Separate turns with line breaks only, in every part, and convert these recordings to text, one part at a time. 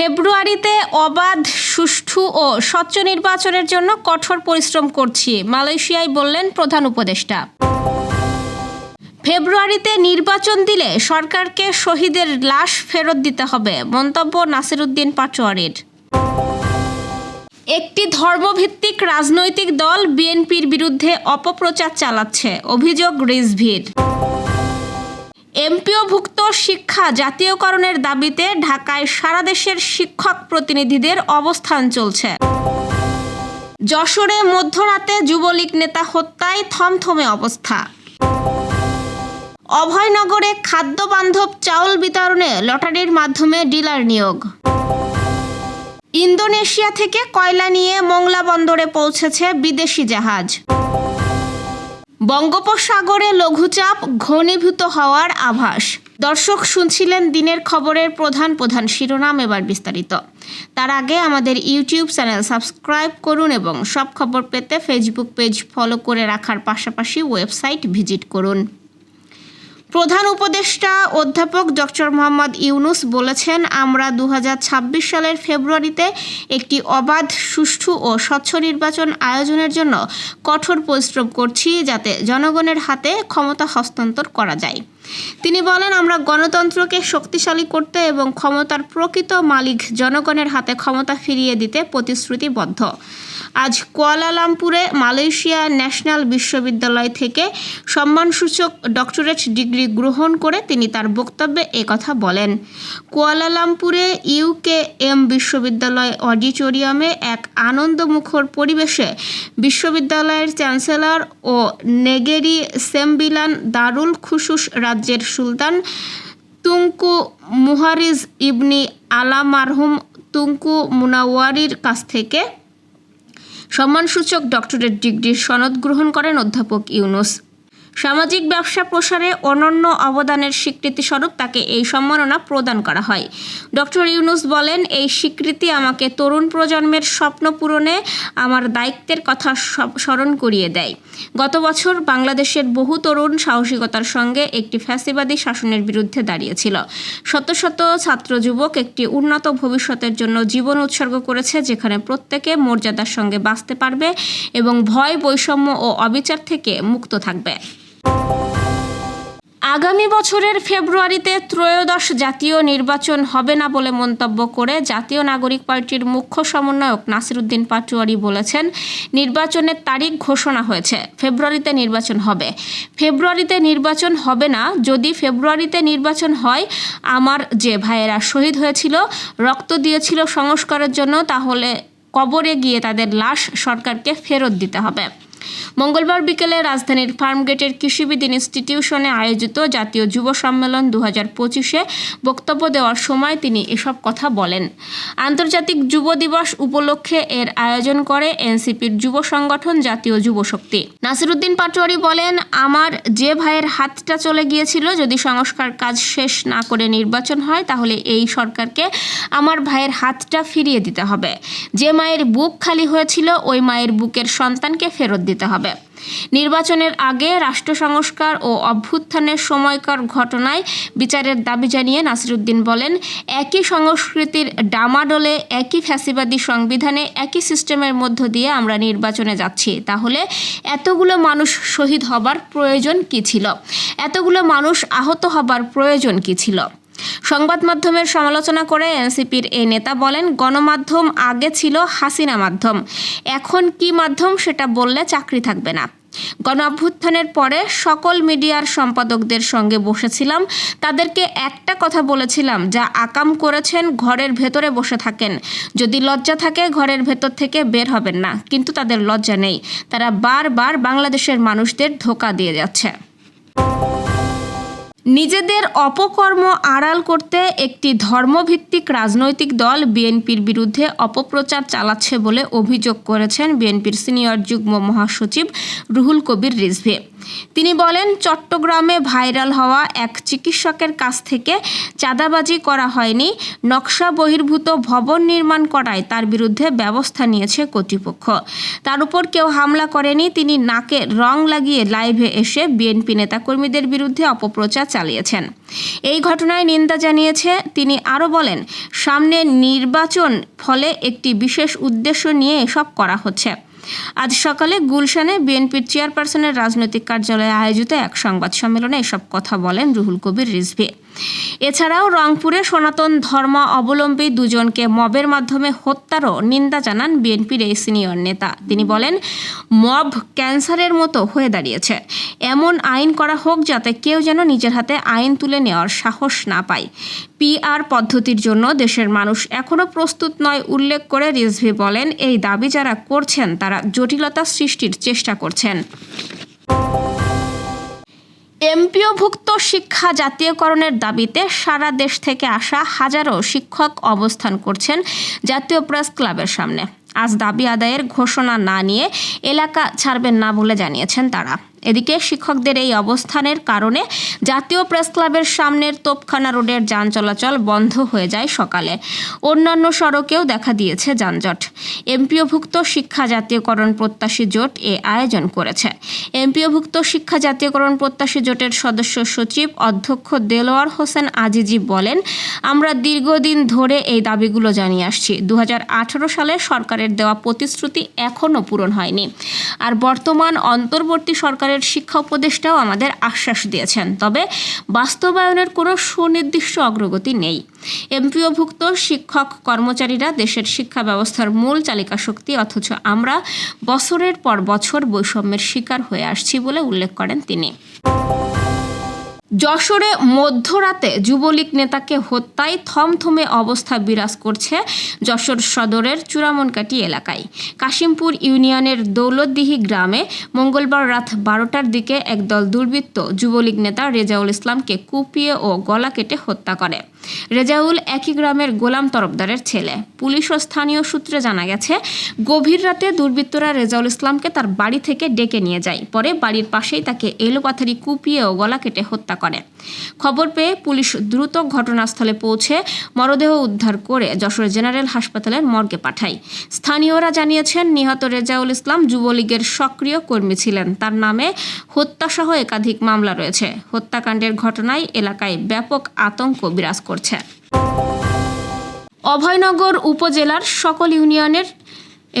ফেব্রুয়ারিতে অবাধ সুষ্ঠু ও স্বচ্ছ নির্বাচনের জন্য কঠোর পরিশ্রম করছি মালয়েশিয়ায় বললেন প্রধান উপদেষ্টা ফেব্রুয়ারিতে নির্বাচন দিলে সরকারকে শহীদের লাশ ফেরত দিতে হবে মন্তব্য নাসিরুদ্দিন পাচোয়ারির একটি ধর্মভিত্তিক রাজনৈতিক দল বিএনপির বিরুদ্ধে অপপ্রচার চালাচ্ছে অভিযোগ রিজভির এমপিওভুক্ত শিক্ষা জাতীয়করণের দাবিতে ঢাকায় সারা দেশের শিক্ষক প্রতিনিধিদের অবস্থান চলছে যশোরে মধ্যরাতে যুবলীগ নেতা হত্যায় থমথমে অবস্থা অভয়নগরে খাদ্য বান্ধব চাউল বিতরণে লটারির মাধ্যমে ডিলার নিয়োগ ইন্দোনেশিয়া থেকে কয়লা নিয়ে মোংলা বন্দরে পৌঁছেছে বিদেশি জাহাজ বঙ্গোপসাগরে লঘুচাপ ঘনীভূত হওয়ার আভাস দর্শক শুনছিলেন দিনের খবরের প্রধান প্রধান শিরোনাম এবার বিস্তারিত তার আগে আমাদের ইউটিউব চ্যানেল সাবস্ক্রাইব করুন এবং সব খবর পেতে ফেসবুক পেজ ফলো করে রাখার পাশাপাশি ওয়েবসাইট ভিজিট করুন প্রধান উপদেষ্টা অধ্যাপক ডক্টর মোহাম্মদ ইউনুস বলেছেন আমরা দু সালের ফেব্রুয়ারিতে একটি অবাধ সুষ্ঠু ও স্বচ্ছ নির্বাচন আয়োজনের জন্য কঠোর পরিশ্রম করছি যাতে জনগণের হাতে ক্ষমতা হস্তান্তর করা যায় তিনি বলেন আমরা গণতন্ত্রকে শক্তিশালী করতে এবং ক্ষমতার প্রকৃত মালিক জনগণের হাতে ক্ষমতা ফিরিয়ে দিতে প্রতিশ্রুতিবদ্ধ আজ কুয়ালালামপুরে মালয়েশিয়া ন্যাশনাল বিশ্ববিদ্যালয় থেকে সম্মানসূচক ডক্টরেট ডিগ্রি গ্রহণ করে তিনি তার বক্তব্যে একথা বলেন কুয়ালালামপুরে ইউকে এম বিশ্ববিদ্যালয় অডিটোরিয়ামে এক আনন্দমুখর পরিবেশে বিশ্ববিদ্যালয়ের চ্যান্সেলর ও নেগেরি সেমবিলান দারুল খুসুস রাজ রাজ্যের সুলতান তুঙ্কু মুহারিজ ইবনি আলা মারহুম তুঙ্কু মুনাওয়ারির কাছ থেকে সম্মানসূচক ডক্টরেট ডিগ্রির সনদ গ্রহণ করেন অধ্যাপক ইউনুস সামাজিক ব্যবসা প্রসারে অনন্য অবদানের স্বীকৃতিস্বরূপ তাকে এই সম্মাননা প্রদান করা হয় ডক্টর ইউনুস বলেন এই স্বীকৃতি আমাকে তরুণ প্রজন্মের স্বপ্ন পূরণে আমার দায়িত্বের কথা স্মরণ করিয়ে দেয় গত বছর বাংলাদেশের বহু তরুণ সাহসিকতার সঙ্গে একটি ফ্যাসিবাদী শাসনের বিরুদ্ধে দাঁড়িয়েছিল শত শত ছাত্র যুবক একটি উন্নত ভবিষ্যতের জন্য জীবন উৎসর্গ করেছে যেখানে প্রত্যেকে মর্যাদার সঙ্গে বাঁচতে পারবে এবং ভয় বৈষম্য ও অবিচার থেকে মুক্ত থাকবে আগামী বছরের ফেব্রুয়ারিতে ত্রয়োদশ জাতীয় নির্বাচন হবে না বলে মন্তব্য করে জাতীয় নাগরিক পার্টির মুখ্য সমন্বয়ক নাসিরুদ্দিন পাটুয়ারি বলেছেন নির্বাচনের তারিখ ঘোষণা হয়েছে ফেব্রুয়ারিতে নির্বাচন হবে ফেব্রুয়ারিতে নির্বাচন হবে না যদি ফেব্রুয়ারিতে নির্বাচন হয় আমার যে ভাইয়েরা শহীদ হয়েছিল রক্ত দিয়েছিল সংস্কারের জন্য তাহলে কবরে গিয়ে তাদের লাশ সরকারকে ফেরত দিতে হবে মঙ্গলবার বিকেলে রাজধানীর ফার্মগেটের কৃষিবিদিন ইনস্টিটিউশনে আয়োজিত জাতীয় যুব সম্মেলন দু হাজার পঁচিশে বক্তব্য দেওয়ার সময় তিনি এসব কথা বলেন আন্তর্জাতিক যুব দিবস উপলক্ষে এর আয়োজন করে এনসিপির যুব সংগঠন জাতীয় যুব শক্তি নাসিরুদ্দিন পাটোয়ারি বলেন আমার যে ভাইয়ের হাতটা চলে গিয়েছিল যদি সংস্কার কাজ শেষ না করে নির্বাচন হয় তাহলে এই সরকারকে আমার ভাইয়ের হাতটা ফিরিয়ে দিতে হবে যে মায়ের বুক খালি হয়েছিল ওই মায়ের বুকের সন্তানকে ফেরত দিতে হবে নির্বাচনের আগে রাষ্ট্র সংস্কার ও অভ্যুত্থানের সময়কার ঘটনায় বিচারের দাবি জানিয়ে নাসিরুদ্দিন বলেন একই সংস্কৃতির ডামাডোলে একই ফ্যাসিবাদী সংবিধানে একই সিস্টেমের মধ্য দিয়ে আমরা নির্বাচনে যাচ্ছি তাহলে এতগুলো মানুষ শহীদ হবার প্রয়োজন কী ছিল এতগুলো মানুষ আহত হবার প্রয়োজন কী ছিল সংবাদ মাধ্যমের সমালোচনা করে এনসিপির এই নেতা বলেন গণমাধ্যম আগে ছিল হাসিনা মাধ্যম এখন কি মাধ্যম সেটা বললে চাকরি থাকবে না গণ অভ্যুত্থানের পরে সকল মিডিয়ার সম্পাদকদের সঙ্গে বসেছিলাম তাদেরকে একটা কথা বলেছিলাম যা আকাম করেছেন ঘরের ভেতরে বসে থাকেন যদি লজ্জা থাকে ঘরের ভেতর থেকে বের হবেন না কিন্তু তাদের লজ্জা নেই তারা বারবার বাংলাদেশের মানুষদের ধোকা দিয়ে যাচ্ছে নিজেদের অপকর্ম আড়াল করতে একটি ধর্মভিত্তিক রাজনৈতিক দল বিএনপির বিরুদ্ধে অপপ্রচার চালাচ্ছে বলে অভিযোগ করেছেন বিএনপির সিনিয়র যুগ্ম মহাসচিব রুহুল কবির রিজভে তিনি বলেন চট্টগ্রামে ভাইরাল হওয়া এক চিকিৎসকের কাছ থেকে চাঁদাবাজি করা হয়নি নকশা বহির্ভূত ভবন নির্মাণ করায় তার বিরুদ্ধে ব্যবস্থা নিয়েছে কর্তৃপক্ষ তার উপর কেউ হামলা করেনি তিনি নাকে রং লাগিয়ে লাইভে এসে বিএনপি নেতাকর্মীদের বিরুদ্ধে অপপ্রচার চালিয়েছেন এই ঘটনায় নিন্দা জানিয়েছে তিনি আরও বলেন সামনে নির্বাচন ফলে একটি বিশেষ উদ্দেশ্য নিয়ে এসব করা হচ্ছে আজ সকালে গুলশানে বিএনপির চেয়ারপারসনের রাজনৈতিক কার্যালয়ে আয়োজিত এক সংবাদ সম্মেলনে এসব কথা বলেন রুহুল কবির রিজভী এছাড়াও রংপুরে সনাতন ধর্ম অবলম্বী দুজনকে মবের মাধ্যমে হত্যারও নিন্দা জানান বিএনপির এই সিনিয়র নেতা তিনি বলেন মব ক্যান্সারের মতো হয়ে দাঁড়িয়েছে এমন আইন করা হোক যাতে কেউ যেন নিজের হাতে আইন তুলে নেওয়ার সাহস না পায় পিআর পদ্ধতির জন্য দেশের মানুষ এখনও প্রস্তুত নয় উল্লেখ করে রিজভি বলেন এই দাবি যারা করছেন তারা জটিলতা সৃষ্টির চেষ্টা করছেন এমপিওভুক্ত শিক্ষা জাতীয়করণের দাবিতে সারা দেশ থেকে আসা হাজারো শিক্ষক অবস্থান করছেন জাতীয় প্রেস ক্লাবের সামনে আজ দাবি আদায়ের ঘোষণা না নিয়ে এলাকা ছাড়বেন না বলে জানিয়েছেন তারা এদিকে শিক্ষকদের এই অবস্থানের কারণে জাতীয় প্রেস ক্লাবের সামনের তোপখানা রোডের যান চলাচল বন্ধ হয়ে যায় সকালে অন্যান্য সড়কেও দেখা দিয়েছে যানজট এমপিওভুক্ত শিক্ষা জাতীয়করণ প্রত্যাশী জোট এ আয়োজন করেছে এমপিওভুক্ত শিক্ষা জাতীয়করণ প্রত্যাশী জোটের সদস্য সচিব অধ্যক্ষ দেলোয়ার হোসেন আজিজি বলেন আমরা দীর্ঘদিন ধরে এই দাবিগুলো জানিয়ে আসছি দু সালে সরকারের দেওয়া প্রতিশ্রুতি এখনও পূরণ হয়নি আর বর্তমান অন্তর্বর্তী সরকার সরকারের শিক্ষা উপদেষ্টাও আমাদের আশ্বাস দিয়েছেন তবে বাস্তবায়নের কোনো সুনির্দিষ্ট অগ্রগতি নেই এমপিওভুক্ত শিক্ষক কর্মচারীরা দেশের শিক্ষা ব্যবস্থার মূল চালিকা শক্তি অথচ আমরা বছরের পর বছর বৈষম্যের শিকার হয়ে আসছি বলে উল্লেখ করেন তিনি যশোরে মধ্যরাতে যুবলীগ নেতাকে হত্যায় থমথমে অবস্থা বিরাজ করছে যশোর সদরের চূড়ামনকাটি এলাকায় কাশিমপুর ইউনিয়নের দৌলতদিহি গ্রামে মঙ্গলবার রাত বারোটার দিকে একদল দুর্বৃত্ত যুবলীগ নেতা রেজাউল ইসলামকে কুপিয়ে ও গলা কেটে হত্যা করে রেজাউল একই গ্রামের গোলাম তরফদারের ছেলে পুলিশ ও স্থানীয় সূত্রে জানা গেছে গভীর রাতে দুর্বৃত্তরা রেজাউল ইসলামকে তার বাড়ি থেকে ডেকে নিয়ে যায় পরে বাড়ির পাশেই তাকে এলোপাথারি কুপিয়ে ও গলা কেটে হত্যা করে খবর পেয়ে পুলিশ দ্রুত ঘটনাস্থলে পৌঁছে মরদেহ উদ্ধার করে যশোর জেনারেল হাসপাতালের মর্গে পাঠায় স্থানীয়রা জানিয়েছেন নিহত রেজাউল ইসলাম যুবলীগের সক্রিয় কর্মী ছিলেন তার নামে হত্যাসহ একাধিক মামলা রয়েছে হত্যাকাণ্ডের ঘটনায় এলাকায় ব্যাপক আতঙ্ক বিরাজ করে করছে অভয়নগর উপজেলার সকল ইউনিয়নের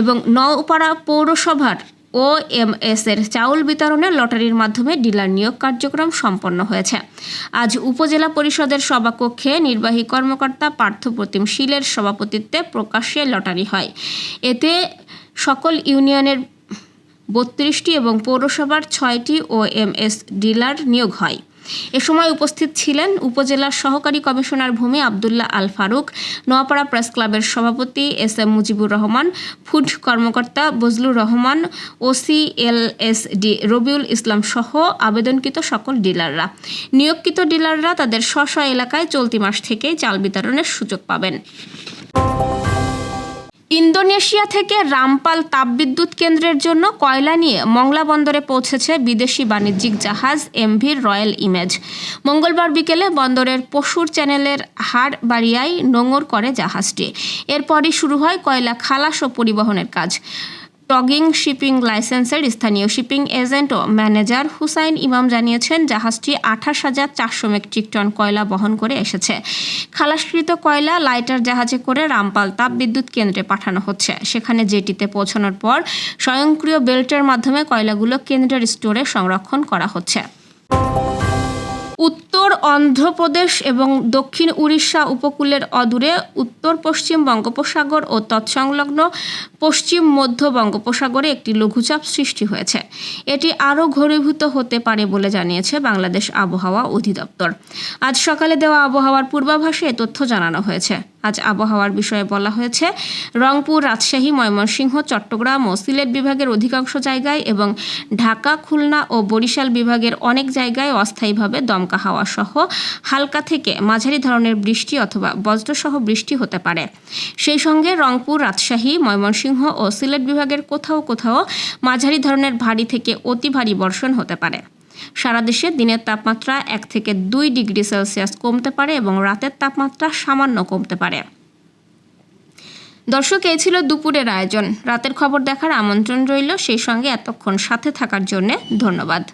এবং নওপাড়া পৌরসভার ও এম এস এর চাউল বিতরণে লটারির মাধ্যমে ডিলার নিয়োগ কার্যক্রম সম্পন্ন হয়েছে আজ উপজেলা পরিষদের সভাকক্ষে নির্বাহী কর্মকর্তা পার্থপ্রতিম শীলের সভাপতিত্বে প্রকাশ্যে লটারি হয় এতে সকল ইউনিয়নের বত্রিশটি এবং পৌরসভার ছয়টি ও এম এস ডিলার নিয়োগ হয় এ সময় উপস্থিত ছিলেন উপজেলার সহকারী কমিশনার ভূমি আবদুল্লাহ আল ফারুক নোয়াপাড়া প্রেস ক্লাবের সভাপতি S M Mujibur Rahman food কর্মকর্তা বজলুর রহমান OC L S D Rabiul Islam সহ আবেদনকৃত সকল ডিলাররা নিয়োগকৃত ডিলাররা তাদের স্ব এলাকায় চলতি মাস থেকেই চাল বিতরণের সুযোগ পাবেন ইন্দোনেশিয়া থেকে রামপাল তাপবিদ্যুৎ কেন্দ্রের জন্য কয়লা নিয়ে মংলা বন্দরে পৌঁছেছে বিদেশি বাণিজ্যিক জাহাজ এমভি রয়্যাল ইমেজ মঙ্গলবার বিকেলে বন্দরের পশুর চ্যানেলের হাড় বাড়িয়ায় নোঙর করে জাহাজটি এরপরই শুরু হয় কয়লা খালাস ও পরিবহনের কাজ টগিং শিপিং লাইসেন্সের স্থানীয় শিপিং এজেন্ট ও ম্যানেজার হুসাইন ইমাম জানিয়েছেন জাহাজটি আঠাশ হাজার চারশো মেট্রিক টন কয়লা বহন করে এসেছে খালাসকৃত কয়লা লাইটার জাহাজে করে রামপাল তাপবিদ্যুৎ কেন্দ্রে পাঠানো হচ্ছে সেখানে জেটিতে পৌঁছানোর পর স্বয়ংক্রিয় বেল্টের মাধ্যমে কয়লাগুলো কেন্দ্রের স্টোরে সংরক্ষণ করা হচ্ছে উত্তর অন্ধ্রপ্রদেশ এবং দক্ষিণ উড়িষ্যা উপকূলের অদূরে উত্তর পশ্চিম বঙ্গোপসাগর ও তৎসংলগ্ন পশ্চিম মধ্য বঙ্গোপসাগরে একটি লঘুচাপ সৃষ্টি হয়েছে এটি আরও ঘনীভূত হতে পারে বলে জানিয়েছে বাংলাদেশ আবহাওয়া অধিদপ্তর আজ সকালে দেওয়া আবহাওয়ার পূর্বাভাসে তথ্য জানানো হয়েছে আজ আবহাওয়ার বিষয়ে বলা হয়েছে রংপুর রাজশাহী ময়মনসিংহ চট্টগ্রাম ও সিলেট বিভাগের অধিকাংশ জায়গায় এবং ঢাকা খুলনা ও বরিশাল বিভাগের অনেক জায়গায় অস্থায়ীভাবে দমকা হাওয়া সহ হালকা থেকে মাঝারি ধরনের বৃষ্টি অথবা বজ্রসহ বৃষ্টি হতে পারে সেই সঙ্গে রংপুর রাজশাহী ময়মনসিংহ ও সিলেট বিভাগের কোথাও কোথাও মাঝারি ধরনের ভারী থেকে অতি ভারী বর্ষণ হতে পারে সারা দেশে দিনের তাপমাত্রা এক থেকে দুই ডিগ্রি সেলসিয়াস কমতে পারে এবং রাতের তাপমাত্রা সামান্য কমতে পারে দর্শক এই ছিল দুপুরের আয়োজন রাতের খবর দেখার আমন্ত্রণ রইল সেই সঙ্গে এতক্ষণ সাথে থাকার জন্যে ধন্যবাদ